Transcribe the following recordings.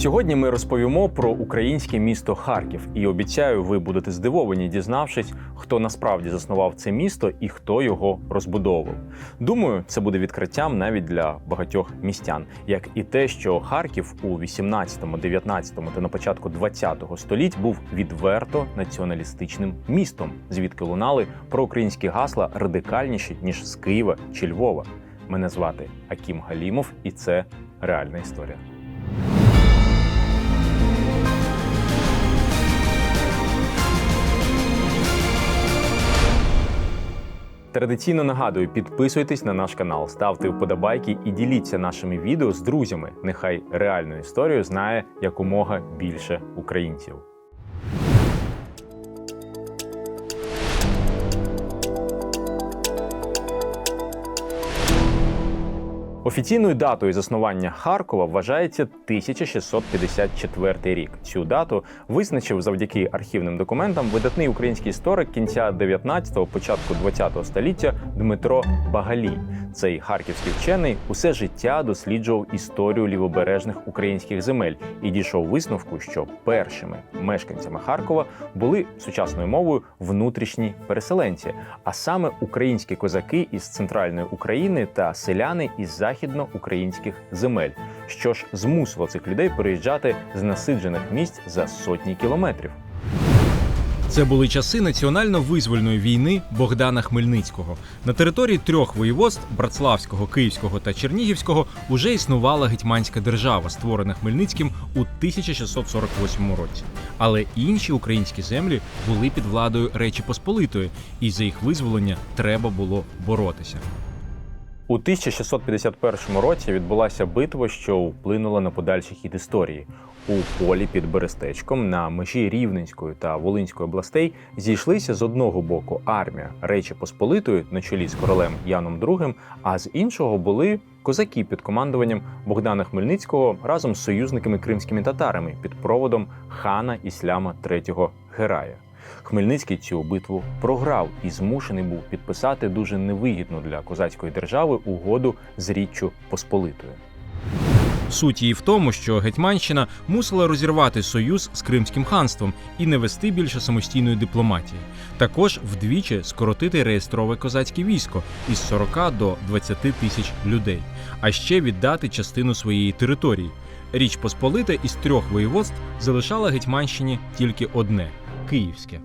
Сьогодні ми розповімо про українське місто Харків і обіцяю, ви будете здивовані, дізнавшись, хто насправді заснував це місто і хто його розбудовував. Думаю, це буде відкриттям навіть для багатьох містян, як і те, що Харків у 18, 19 та на початку 20 століть був відверто націоналістичним містом, звідки лунали проукраїнські гасла радикальніші ніж з Києва чи Львова. Мене звати Акім Галімов, і це реальна історія. Традиційно нагадую, підписуйтесь на наш канал, ставте вподобайки і діліться нашими відео з друзями. Нехай реальну історію знає якомога більше українців. Офіційною датою заснування Харкова вважається 1654 рік. Цю дату визначив завдяки архівним документам видатний український історик кінця 19-го, початку 20-го століття Дмитро Багалій. Цей харківський вчений усе життя досліджував історію лівобережних українських земель і дійшов висновку, що першими мешканцями Харкова були сучасною мовою внутрішні переселенці, а саме українські козаки із центральної України та селяни із західноукраїнських земель, що ж змусило цих людей переїжджати з насиджених місць за сотні кілометрів. Це були часи національно-визвольної війни Богдана Хмельницького. На території трьох воєводств Братславського, Київського та Чернігівського уже існувала гетьманська держава, створена Хмельницьким у 1648 році. Але інші українські землі були під владою Речі Посполитої, і за їх визволення треба було боротися. У 1651 році відбулася битва, що вплинула на подальший хід історії. У полі під Берестечком на межі Рівненської та Волинської областей зійшлися з одного боку армія Речі Посполитої на чолі з королем Яном II, а з іншого були козаки під командуванням Богдана Хмельницького разом з союзниками кримськими татарами під проводом хана Ісляма III Герая. Хмельницький цю битву програв і змушений був підписати дуже невигідну для козацької держави угоду з Річчю Посполитою. Суть її в тому, що Гетьманщина мусила розірвати союз з Кримським ханством і не вести більше самостійної дипломатії. Також вдвічі скоротити реєстрове козацьке військо із 40 до 20 тисяч людей, а ще віддати частину своєї території. Річ Посполита із трьох воєводств залишала Гетьманщині тільки одне київське.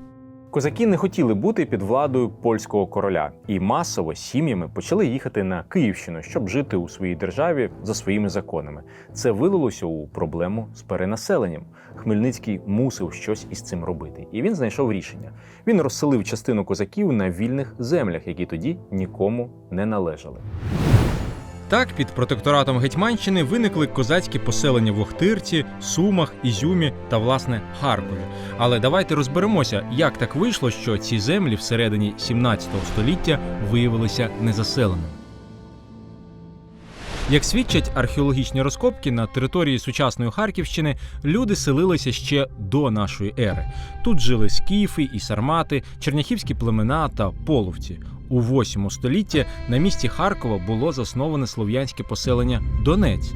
Козаки не хотіли бути під владою польського короля і масово сім'ями почали їхати на Київщину, щоб жити у своїй державі за своїми законами. Це вилилося у проблему з перенаселенням. Хмельницький мусив щось із цим робити, і він знайшов рішення. Він розселив частину козаків на вільних землях, які тоді нікому не належали. Так, під протекторатом Гетьманщини виникли козацькі поселення в Охтирці, Сумах, Ізюмі та власне Харкові. Але давайте розберемося, як так вийшло, що ці землі всередині 17 століття виявилися незаселеними. Як свідчать археологічні розкопки на території сучасної Харківщини, люди селилися ще до нашої ери. Тут жили скіфи і сармати, черняхівські племена та половці. У 8 столітті на місці Харкова було засноване слов'янське поселення Донець.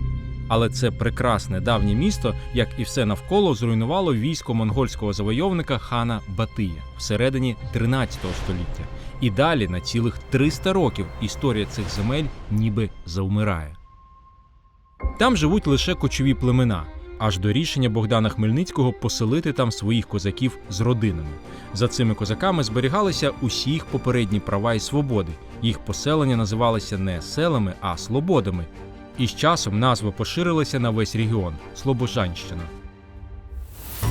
Але це прекрасне давнє місто, як і все навколо, зруйнувало військо монгольського завойовника хана Батия всередині 13 століття. І далі на цілих 300 років історія цих земель ніби завмирає. Там живуть лише кочові племена, аж до рішення Богдана Хмельницького поселити там своїх козаків з родинами. За цими козаками зберігалися усі їх попередні права і свободи. Їх поселення називалися не селами, а слободами. І з часом назва поширилася на весь регіон Слобожанщина.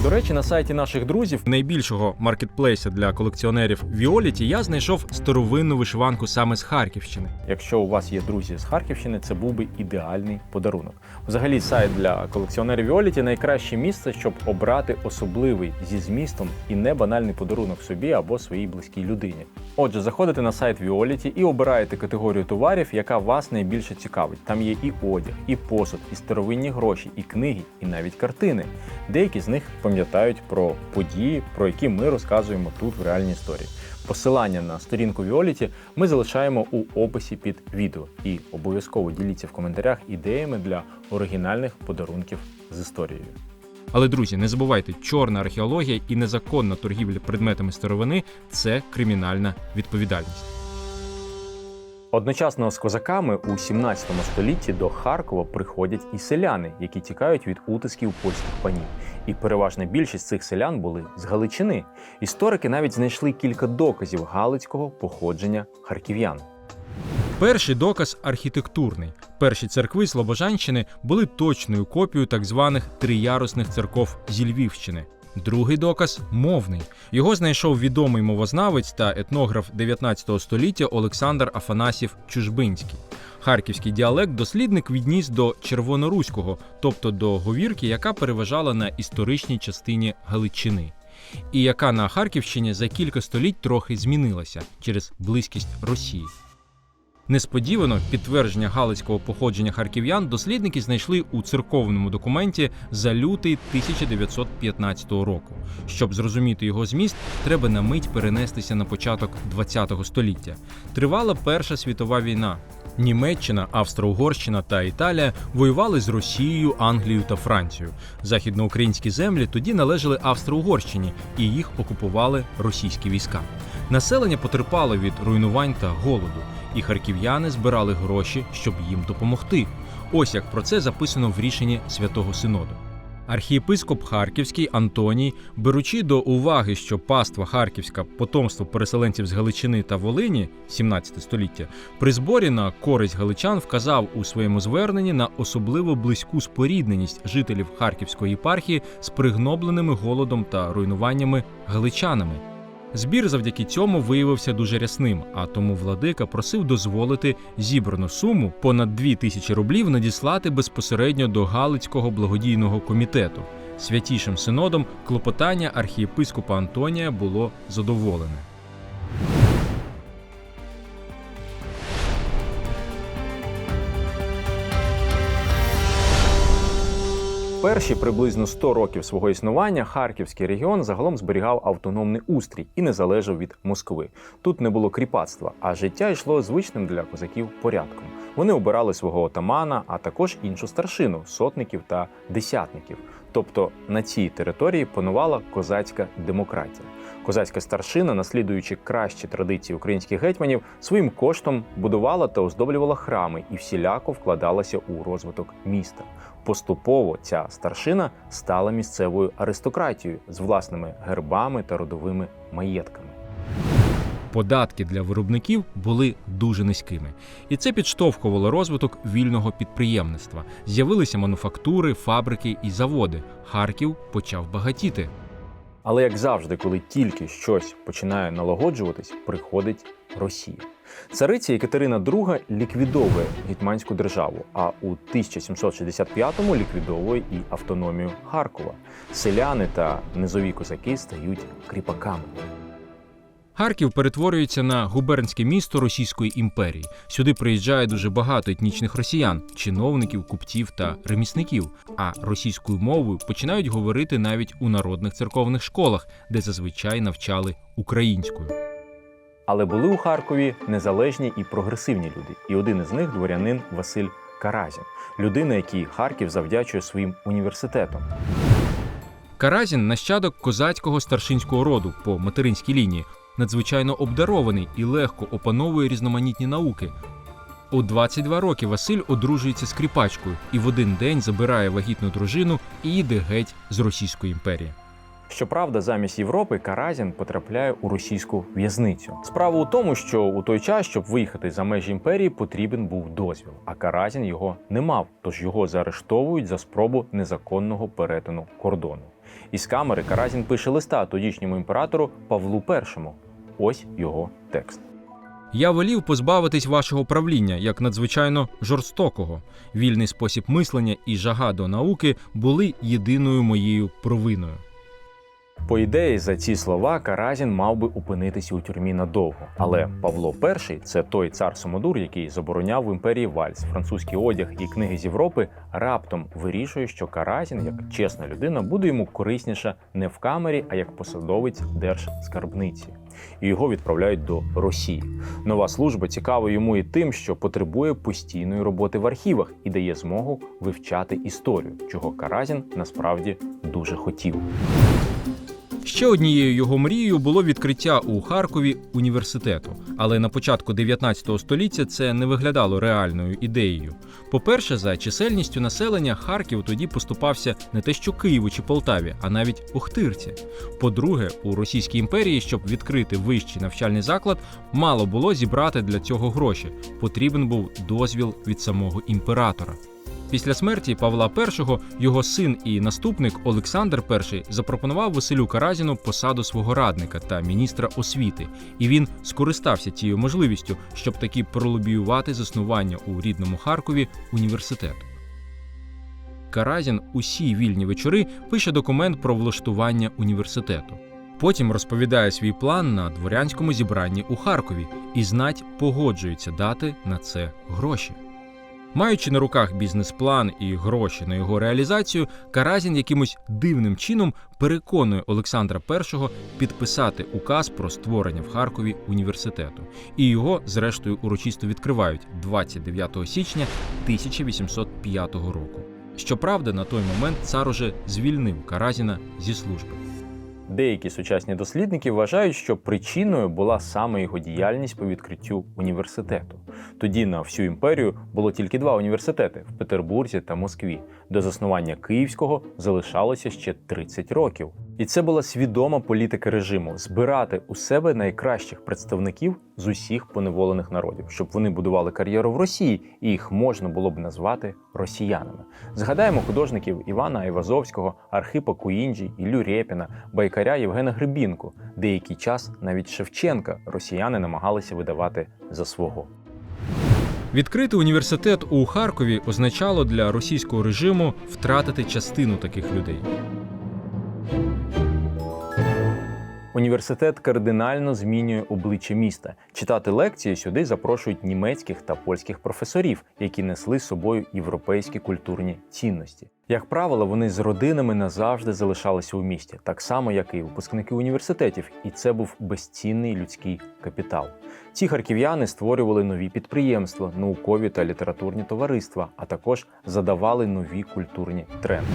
До речі, на сайті наших друзів Найбільшого маркетплейса для колекціонерів Віоліті я знайшов старовинну вишиванку саме з Харківщини. Якщо у вас є друзі з Харківщини, це був би ідеальний подарунок. Взагалі, сайт для колекціонерів Віоліті найкраще місце, щоб обрати особливий зі змістом і не банальний подарунок собі або своїй близькій людині. Отже, заходите на сайт Віоліті і обираєте категорію товарів, яка вас найбільше цікавить. Там є і одяг, і посуд, і старовинні гроші, і книги, і навіть картини. Деякі з них пам'ятають про події, про які ми розказуємо тут в реальній історії. Посилання на сторінку Віоліті ми залишаємо у описі під відео. І обов'язково діліться в коментарях ідеями для оригінальних подарунків з історією. Але друзі, не забувайте, чорна археологія і незаконна торгівля предметами старовини це кримінальна відповідальність. Одночасно з козаками у 17 столітті до Харкова приходять і селяни, які тікають від утисків польських панів. І переважна більшість цих селян були з Галичини. Історики навіть знайшли кілька доказів галицького походження харків'ян. Перший доказ архітектурний. Перші церкви Слобожанщини були точною копією так званих триярусних церков зі Львівщини. Другий доказ мовний. Його знайшов відомий мовознавець та етнограф 19 століття Олександр Афанасів Чужбинський. Харківський діалект дослідник відніс до червоноруського, тобто до говірки, яка переважала на історичній частині Галичини, і яка на Харківщині за кілька століть трохи змінилася через близькість Росії. Несподівано підтвердження галицького походження харків'ян дослідники знайшли у церковному документі за лютий 1915 року. Щоб зрозуміти його зміст, треба на мить перенестися на початок ХХ століття. Тривала Перша світова війна. Німеччина, Австро-Угорщина та Італія воювали з Росією, Англією та Францією. Західноукраїнські землі тоді належали Австро-Угорщині, і їх окупували російські війська. Населення потерпало від руйнувань та голоду і харків'яни збирали гроші, щоб їм допомогти. Ось як про це записано в рішенні святого синоду. Архієпископ Харківський Антоній, беручи до уваги, що паства Харківська потомство переселенців з Галичини та Волині 17 століття, при зборі на користь галичан вказав у своєму зверненні на особливо близьку спорідненість жителів Харківської єпархії з пригнобленими голодом та руйнуваннями галичанами. Збір завдяки цьому виявився дуже рясним, а тому владика просив дозволити зібрану суму понад 2 тисячі рублів надіслати безпосередньо до Галицького благодійного комітету. Святішим синодом клопотання архієпископа Антонія було задоволене. Перші приблизно 100 років свого існування Харківський регіон загалом зберігав автономний устрій і не залежав від Москви. Тут не було кріпацтва, а життя йшло звичним для козаків порядком. Вони обирали свого отамана, а також іншу старшину сотників та десятників. Тобто на цій території панувала козацька демократія. Козацька старшина, наслідуючи кращі традиції українських гетьманів, своїм коштом будувала та оздоблювала храми і всіляко вкладалася у розвиток міста. Поступово ця старшина стала місцевою аристократією з власними гербами та родовими маєтками. Податки для виробників були дуже низькими, і це підштовхувало розвиток вільного підприємництва. З'явилися мануфактури, фабрики і заводи. Харків почав багатіти. Але як завжди, коли тільки щось починає налагоджуватись, приходить Росія. Цариця Екатерина II ліквідовує гетьманську державу, а у 1765-му ліквідовує і автономію Харкова. Селяни та низові козаки стають кріпаками. Харків перетворюється на губернське місто Російської імперії. Сюди приїжджає дуже багато етнічних росіян, чиновників, купців та ремісників. А російською мовою починають говорити навіть у народних церковних школах, де зазвичай навчали українською. Але були у Харкові незалежні і прогресивні люди, і один із них дворянин Василь Каразін, людина, якій Харків завдячує своїм університетом. Каразін нащадок козацького старшинського роду по материнській лінії, надзвичайно обдарований і легко опановує різноманітні науки. У 22 роки Василь одружується з кріпачкою і в один день забирає вагітну дружину і їде геть з Російської імперії. Щоправда, замість Європи Каразін потрапляє у російську в'язницю. Справа у тому, що у той час, щоб виїхати за межі імперії, потрібен був дозвіл, а Каразін його не мав, тож його заарештовують за спробу незаконного перетину кордону. Із камери Каразін пише листа тодішньому імператору Павлу І. Ось його текст. Я волів позбавитись вашого правління як надзвичайно жорстокого. Вільний спосіб мислення і жага до науки були єдиною моєю провиною. По ідеї, за ці слова Каразін мав би опинитися у тюрмі надовго. Але Павло І, це той цар Самодур, який забороняв в імперії вальс, французький одяг і книги з Європи, раптом вирішує, що Каразін, як чесна людина, буде йому корисніша не в камері, а як посадовець держскарбниці. І його відправляють до Росії. Нова служба цікава йому і тим, що потребує постійної роботи в архівах і дає змогу вивчати історію, чого Каразін насправді дуже хотів. Ще однією його мрією було відкриття у Харкові університету, але на початку 19 століття це не виглядало реальною ідеєю. По-перше, за чисельністю населення Харків тоді поступався не те, що Києву чи Полтаві, а навіть Охтирці. По-друге, у Російській імперії, щоб відкрити вищий навчальний заклад, мало було зібрати для цього гроші. Потрібен був дозвіл від самого імператора. Після смерті Павла І його син і наступник Олександр І запропонував Василю Каразіну посаду свого радника та міністра освіти, і він скористався цією можливістю, щоб таки пролобіювати заснування у рідному Харкові університету. Каразін усі вільні вечори пише документ про влаштування університету. Потім розповідає свій план на дворянському зібранні у Харкові і знать погоджується дати на це гроші. Маючи на руках бізнес-план і гроші на його реалізацію, Каразін якимось дивним чином переконує Олександра І підписати указ про створення в Харкові університету, і його, зрештою, урочисто відкривають 29 січня 1805 року. Щоправда, на той момент цар уже звільнив Каразіна зі служби. Деякі сучасні дослідники вважають, що причиною була саме його діяльність по відкриттю університету. Тоді на всю імперію було тільки два університети в Петербурзі та Москві. До заснування Київського залишалося ще 30 років. І це була свідома політика режиму збирати у себе найкращих представників з усіх поневолених народів, щоб вони будували кар'єру в Росії, і їх можна було б назвати росіянами. Згадаємо художників Івана Айвазовського, Архипа Куінджі, Іллю Рєпіна, байкаря Євгена Грибінку. Деякий час навіть Шевченка росіяни намагалися видавати за свого. Відкрити університет у Харкові означало для російського режиму втратити частину таких людей. Університет кардинально змінює обличчя міста. Читати лекції сюди запрошують німецьких та польських професорів, які несли з собою європейські культурні цінності. Як правило, вони з родинами назавжди залишалися у місті, так само як і випускники університетів, і це був безцінний людський капітал. Ці харків'яни створювали нові підприємства, наукові та літературні товариства, а також задавали нові культурні тренди.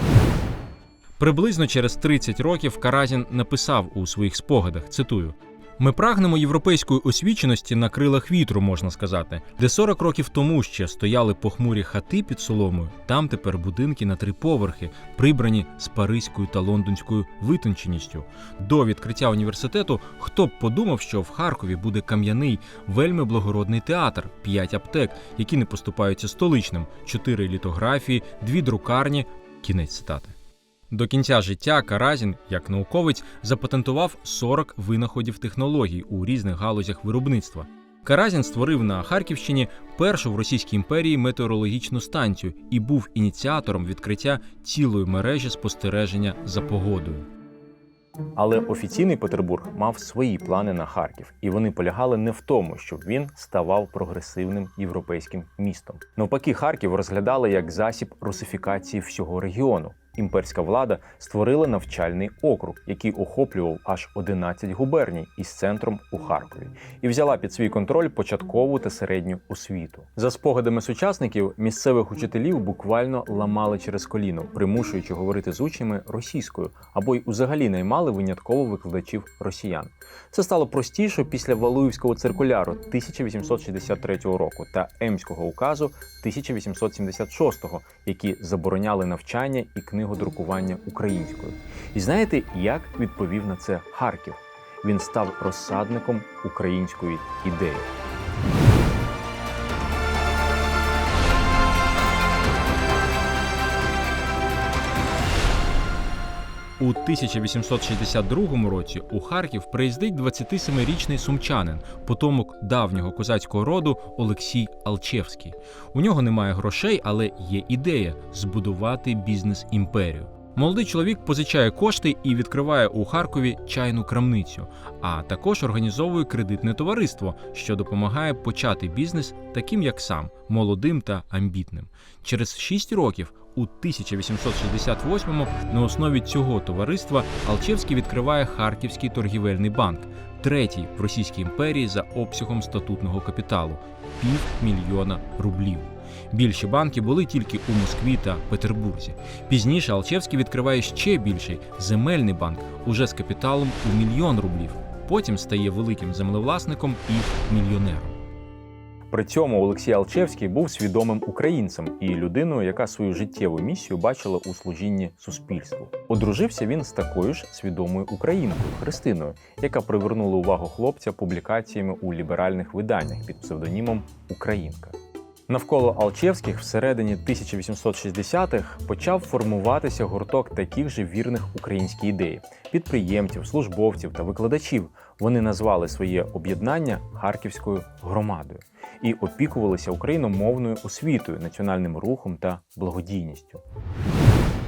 Приблизно через 30 років Каразін написав у своїх спогадах: цитую. Ми прагнемо європейської освіченості на крилах вітру, можна сказати, де 40 років тому ще стояли похмурі хати під соломою. Там тепер будинки на три поверхи, прибрані з паризькою та лондонською витонченістю. До відкриття університету хто б подумав, що в Харкові буде кам'яний, вельми благородний театр, п'ять аптек, які не поступаються столичним, чотири літографії, дві друкарні. Кінець цитати. До кінця життя Каразін, як науковець, запатентував 40 винаходів технологій у різних галузях виробництва. Каразін створив на Харківщині першу в Російській імперії метеорологічну станцію і був ініціатором відкриття цілої мережі спостереження за погодою. Але офіційний Петербург мав свої плани на Харків, і вони полягали не в тому, щоб він ставав прогресивним європейським містом. Навпаки, Харків розглядали як засіб русифікації всього регіону. Імперська влада створила навчальний округ, який охоплював аж 11 губерній із центром у Харкові, і взяла під свій контроль початкову та середню освіту. За спогадами сучасників, місцевих учителів буквально ламали через коліно, примушуючи говорити з учнями російською, або й узагалі наймали винятково викладачів росіян. Це стало простіше після Валуївського циркуляру 1863 року та Емського указу 1876, які забороняли навчання і книгодрукування українською. І знаєте, як відповів на це Харків? Він став розсадником української ідеї. У 1862 році у Харків приїздить 27-річний сумчанин, потомок давнього козацького роду Олексій Алчевський. У нього немає грошей, але є ідея збудувати бізнес-імперію. Молодий чоловік позичає кошти і відкриває у Харкові чайну крамницю, а також організовує кредитне товариство, що допомагає почати бізнес таким, як сам, молодим та амбітним. Через 6 років, у 1868-му, на основі цього товариства Алчевський відкриває Харківський торгівельний банк, третій в Російській імперії за обсягом статутного капіталу півмільйона рублів. Більші банки були тільки у Москві та Петербурзі. Пізніше Алчевський відкриває ще більший земельний банк уже з капіталом у мільйон рублів. Потім стає великим землевласником і мільйонером. При цьому Олексій Алчевський був свідомим українцем і людиною, яка свою життєву місію бачила у служінні суспільству. Одружився він з такою ж свідомою українкою Христиною, яка привернула увагу хлопця публікаціями у ліберальних виданнях під псевдонімом Українка. Навколо Алчевських всередині 1860-х почав формуватися гурток таких же вірних українській ідеї підприємців, службовців та викладачів. Вони назвали своє об'єднання Харківською громадою і опікувалися україномовною освітою, національним рухом та благодійністю.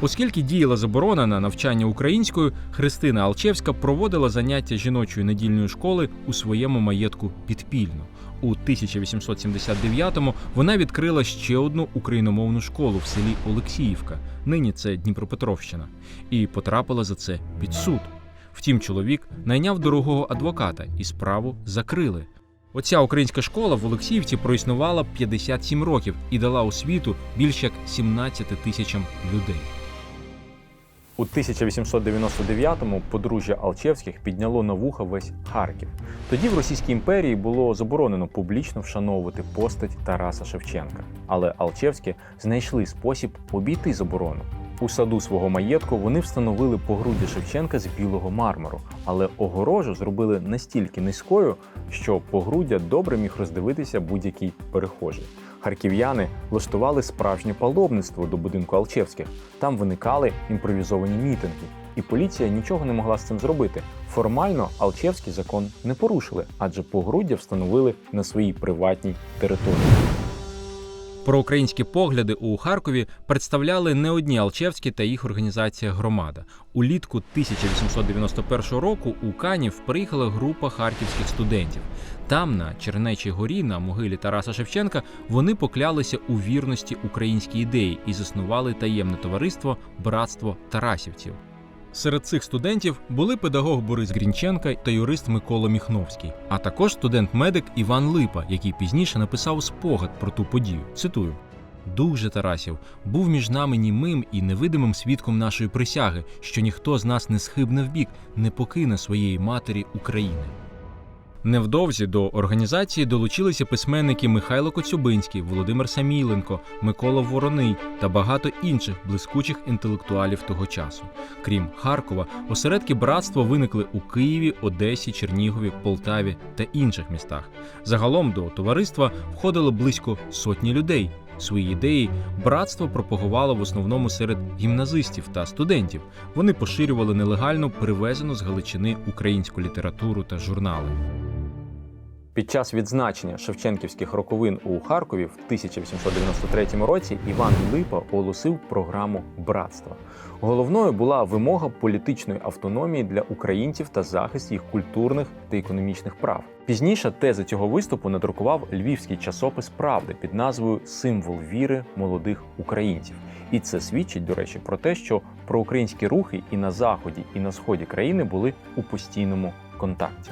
Оскільки діяла заборона на навчання українською, Христина Алчевська проводила заняття жіночої недільної школи у своєму маєтку підпільно. У 1879-му вона відкрила ще одну україномовну школу в селі Олексіївка, нині це Дніпропетровщина, і потрапила за це під суд. Втім, чоловік найняв дорогого адвоката і справу закрили. Оця українська школа в Олексіївці проіснувала 57 років і дала освіту більш як 17 тисячам людей. У 1899-му подружжя Алчевських підняло на вуха весь Харків. Тоді в Російській імперії було заборонено публічно вшановувати постать Тараса Шевченка. Але Алчевські знайшли спосіб обійти заборону. У саду свого маєтку вони встановили погруддя Шевченка з білого мармуру, але огорожу зробили настільки низькою, що погруддя добре міг роздивитися будь-який перехожий. Харків'яни влаштували справжнє паломництво до будинку Алчевських. Там виникали імпровізовані мітинги, і поліція нічого не могла з цим зробити. Формально Алчевський закон не порушили, адже погруддя встановили на своїй приватній території. Проукраїнські погляди у Харкові представляли не одні Алчевські та їх організація Громада. Улітку 1891 року у Канів приїхала група харківських студентів. Там, на Чернечій горі, на могилі Тараса Шевченка, вони поклялися у вірності українській ідеї і заснували таємне товариство Братство Тарасівців. Серед цих студентів були педагог Борис Грінченка та юрист Микола Міхновський, а також студент-медик Іван Липа, який пізніше написав спогад про ту подію. Цитую: Дух же Тарасів був між нами німим і невидимим свідком нашої присяги, що ніхто з нас не схибне вбік, не покине своєї матері України. Невдовзі до організації долучилися письменники Михайло Коцюбинський, Володимир Самійленко, Микола Вороний та багато інших блискучих інтелектуалів того часу. Крім Харкова, осередки братства виникли у Києві, Одесі, Чернігові, Полтаві та інших містах. Загалом до товариства входило близько сотні людей. Свої ідеї братство пропагувало в основному серед гімназистів та студентів. Вони поширювали нелегально привезену з Галичини українську літературу та журнали. Під час відзначення Шевченківських роковин у Харкові в 1893 році Іван Липа оголосив програму братства. Головною була вимога політичної автономії для українців та захист їх культурних та економічних прав. Пізніше тези цього виступу надрукував львівський часопис Правди під назвою Символ віри молодих українців. І це свідчить, до речі, про те, що проукраїнські рухи і на заході, і на сході країни були у постійному контакті.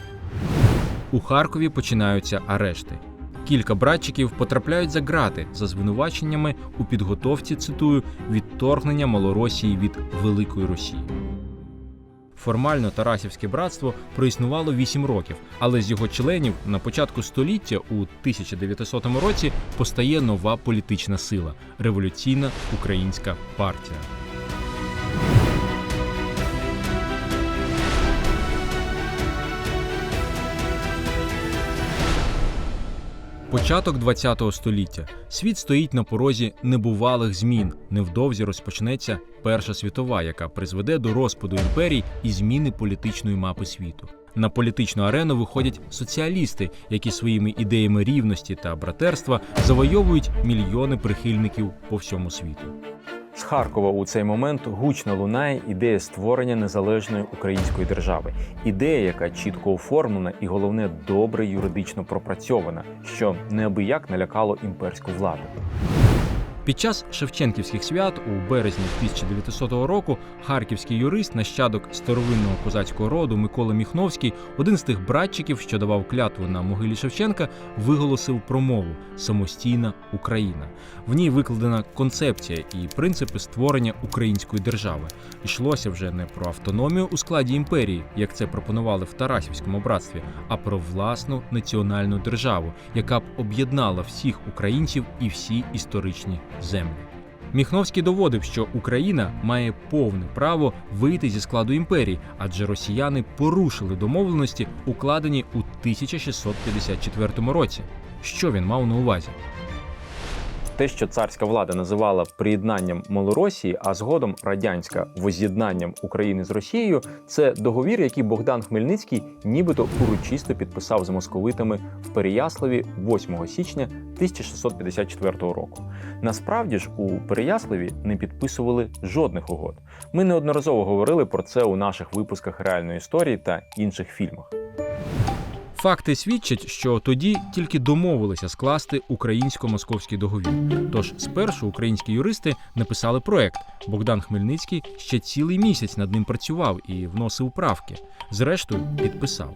У Харкові починаються арешти. Кілька братчиків потрапляють за ґрати за звинуваченнями у підготовці, цитую, відторгнення Малоросії від Великої Росії. Формально Тарасівське братство проіснувало 8 років, але з його членів на початку століття у 1900 році постає нова політична сила революційна українська партія. Початок ХХ століття. Світ стоїть на порозі небувалих змін. Невдовзі розпочнеться Перша світова, яка призведе до розпаду імперій і зміни політичної мапи світу. На політичну арену виходять соціалісти, які своїми ідеями рівності та братерства завойовують мільйони прихильників по всьому світу. З Харкова у цей момент гучно лунає ідея створення незалежної української держави. Ідея, яка чітко оформлена і головне добре юридично пропрацьована, що неабияк налякало імперську владу. Під час Шевченківських свят у березні 1900 року харківський юрист, нащадок старовинного козацького роду Микола Міхновський, один з тих братчиків, що давав клятву на могилі Шевченка, виголосив промову Самостійна Україна. В ній викладена концепція і принципи створення української держави. Йшлося вже не про автономію у складі імперії, як це пропонували в Тарасівському братстві, а про власну національну державу, яка б об'єднала всіх українців і всі історичні землі. Міхновський доводив, що Україна має повне право вийти зі складу імперії, адже росіяни порушили домовленості, укладені у 1654 році. Що він мав на увазі? Те, що царська влада називала приєднанням Малоросії, а згодом радянська воз'єднанням України з Росією, це договір, який Богдан Хмельницький нібито урочисто підписав з московитами в Переяславі 8 січня 1654 року. Насправді ж у Переяславі не підписували жодних угод. Ми неодноразово говорили про це у наших випусках реальної історії та інших фільмах. Факти свідчать, що тоді тільки домовилися скласти українсько-московський договір. Тож спершу українські юристи написали проект. Богдан Хмельницький ще цілий місяць над ним працював і вносив правки. Зрештою, підписав.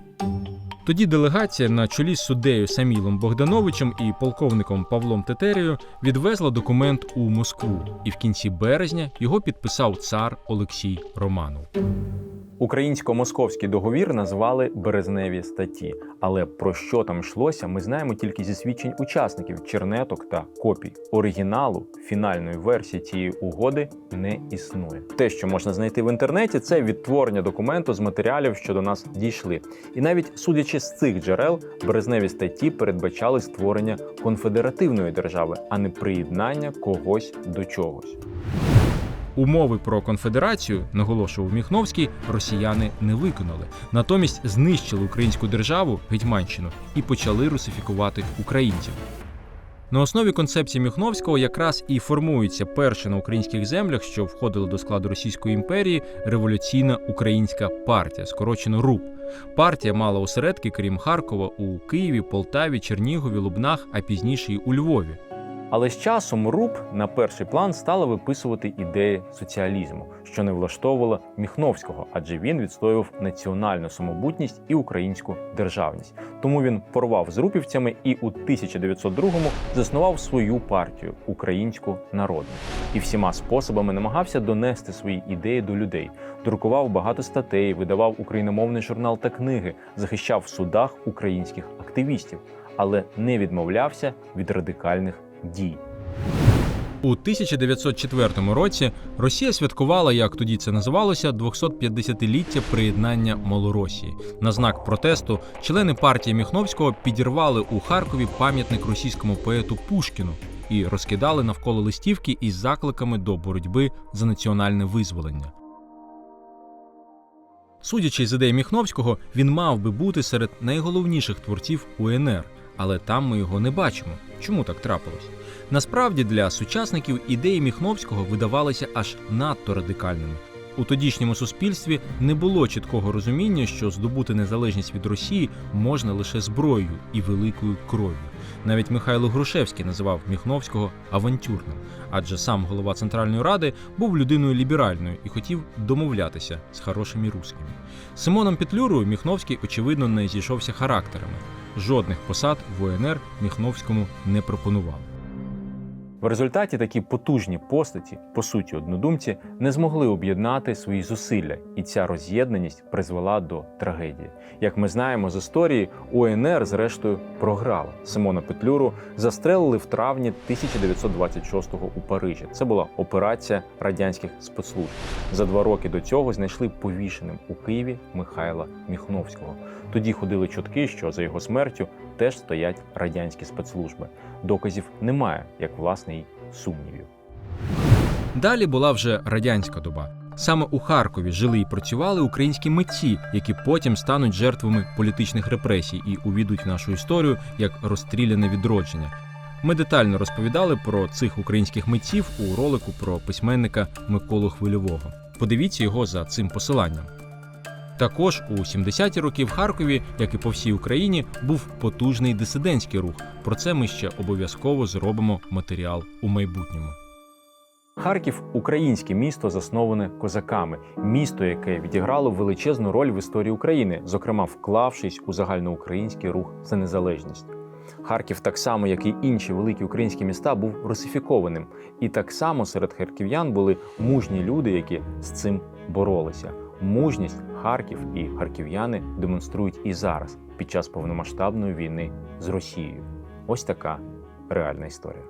Тоді делегація на чолі з суддею Самілом Богдановичем і полковником Павлом Тетерією відвезла документ у Москву, і в кінці березня його підписав цар Олексій Романов. Українсько-московський договір назвали березневі статті, але про що там йшлося, ми знаємо тільки зі свідчень учасників чернеток та копій. Оригіналу фінальної версії цієї угоди не існує. Те, що можна знайти в інтернеті, це відтворення документу з матеріалів, що до нас дійшли. І навіть судячи з цих джерел, березневі статті передбачали створення конфедеративної держави, а не приєднання когось до чогось. Умови про конфедерацію, наголошував Міхновський, росіяни не виконали. Натомість знищили українську державу Гетьманщину і почали русифікувати українців. На основі концепції Міхновського якраз і формується перша на українських землях, що входила до складу Російської імперії, революційна українська партія, скорочено РУП. Партія мала осередки, крім Харкова, у Києві, Полтаві, Чернігові, Лубнах, а пізніше й у Львові. Але з часом РУП на перший план стала виписувати ідеї соціалізму, що не влаштовувало Міхновського, адже він відстоював національну самобутність і українську державність. Тому він порвав з рупівцями і у 1902-му заснував свою партію Українську народну і всіма способами намагався донести свої ідеї до людей. Друкував багато статей, видавав україномовний журнал та книги, захищав в судах українських активістів, але не відмовлявся від радикальних дій. У 1904 році Росія святкувала, як тоді це називалося, 250-ліття приєднання Малоросії. На знак протесту члени партії Міхновського підірвали у Харкові пам'ятник російському поету Пушкіну і розкидали навколо листівки із закликами до боротьби за національне визволення. Судячи з ідей Міхновського, він мав би бути серед найголовніших творців УНР, але там ми його не бачимо. Чому так трапилось? Насправді для сучасників ідеї Міхновського видавалися аж надто радикальними. У тодішньому суспільстві не було чіткого розуміння, що здобути незалежність від Росії можна лише зброєю і великою кров'ю. Навіть Михайло Грушевський називав Міхновського авантюрним, адже сам голова Центральної ради був людиною ліберальною і хотів домовлятися з хорошими русскими. Симоном Петлюрою Міхновський, очевидно, не зійшовся характерами. Жодних посад в УНР Міхновському не пропонував. В результаті такі потужні постаті, по суті, однодумці, не змогли об'єднати свої зусилля, і ця роз'єднаність призвела до трагедії. Як ми знаємо з історії, УНР зрештою програла. Симона Петлюру застрелили в травні 1926-го у Парижі. Це була операція радянських спецслужб. За два роки до цього знайшли повішеним у Києві Михайла Міхновського. Тоді ходили чутки, що за його смертю теж стоять радянські спецслужби. Доказів немає, як власне й сумнівів. Далі була вже радянська доба. Саме у Харкові жили і працювали українські митці, які потім стануть жертвами політичних репресій і увійдуть в нашу історію як розстріляне відродження. Ми детально розповідали про цих українських митців у ролику про письменника Миколу Хвильового. Подивіться його за цим посиланням. Також у 70-ті роки в Харкові, як і по всій Україні, був потужний дисидентський рух. Про це ми ще обов'язково зробимо матеріал у майбутньому. Харків українське місто, засноване козаками, місто, яке відіграло величезну роль в історії України, зокрема вклавшись у загальноукраїнський рух за незалежність. Харків, так само як і інші великі українські міста, був русифікованим, і так само серед харків'ян були мужні люди, які з цим боролися. Мужність Харків і харків'яни демонструють і зараз, під час повномасштабної війни з Росією. Ось така реальна історія.